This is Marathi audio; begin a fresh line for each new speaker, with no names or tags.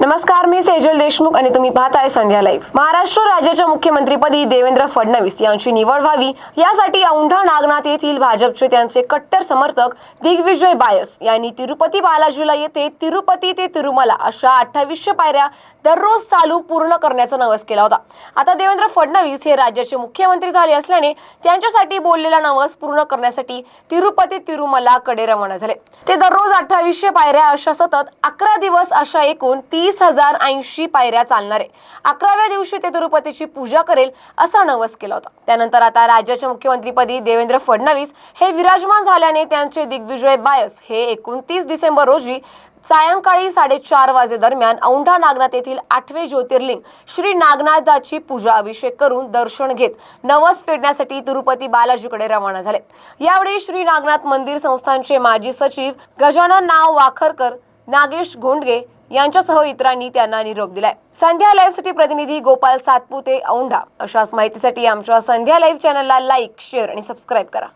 नमस्कार मी सेजल देशमुख आणि तुम्ही पाहताय संध्या लाईव्ह. महाराष्ट्र राज्याच्या मुख्यमंत्रीपदी देवेंद्र फडणवीस यांची निवड व्हावी यासाठी औंढा नागनाथ येथील भाजपचे त्यांचे कट्टर समर्थक दिग्विजय बायस यांनी तिरुपती बालाजीला येथे तिरुपती ते तिरुमला अशा अठ्ठावीसशे पायऱ्या दररोज चालू पूर्ण करण्याचा नवस केला होता. आता देवेंद्र फडणवीस हे राज्याचे मुख्यमंत्री झाले असल्याने त्यांच्यासाठी बोललेला नवस पूर्ण करण्यासाठी तिरुपती तिरुमलाकडे रवाना झाले. ते दररोज अठ्ठावीसशे पायऱ्या अशा सतत अकरा दिवस अशा एकूण तीन तीस हजार ऐंशी पायऱ्या चालणार. आहे अकराव्या दिवशी ते तिरुपतीची पूजा करेल असा नवस केला होता. त्यानंतर आता राज्याच्या मुख्यमंत्रीपदी देवेंद्र फडणवीस हे विराजमान झाल्याने त्यांचे दिग्विजय बायस हे एकोणतीस डिसेंबर रोजी सायंकाळी साडेचार वाजे दरम्यान औंढा नागनाथ येथील आठवे ज्योतिर्लिंग श्री नागनाथाची पूजा अभिषेक करून दर्शन घेत नवस फेडण्यासाठी तिरुपती बालाजीकडे रवाना झाले. यावेळी श्री नागनाथ मंदिर संस्थानचे माजी सचिव गजानन नाव वाखरकर नागेश घोंडगे यांच्यासह इतरांनी त्यांना निरोप दिलाय. संध्या लाईव्हसाठी प्रतिनिधी गोपाल सातपुते औंढा. अशाच माहितीसाठी आमच्या संध्या लाईव्ह चॅनलला लाईक शेअर आणि सबस्क्राईब करा.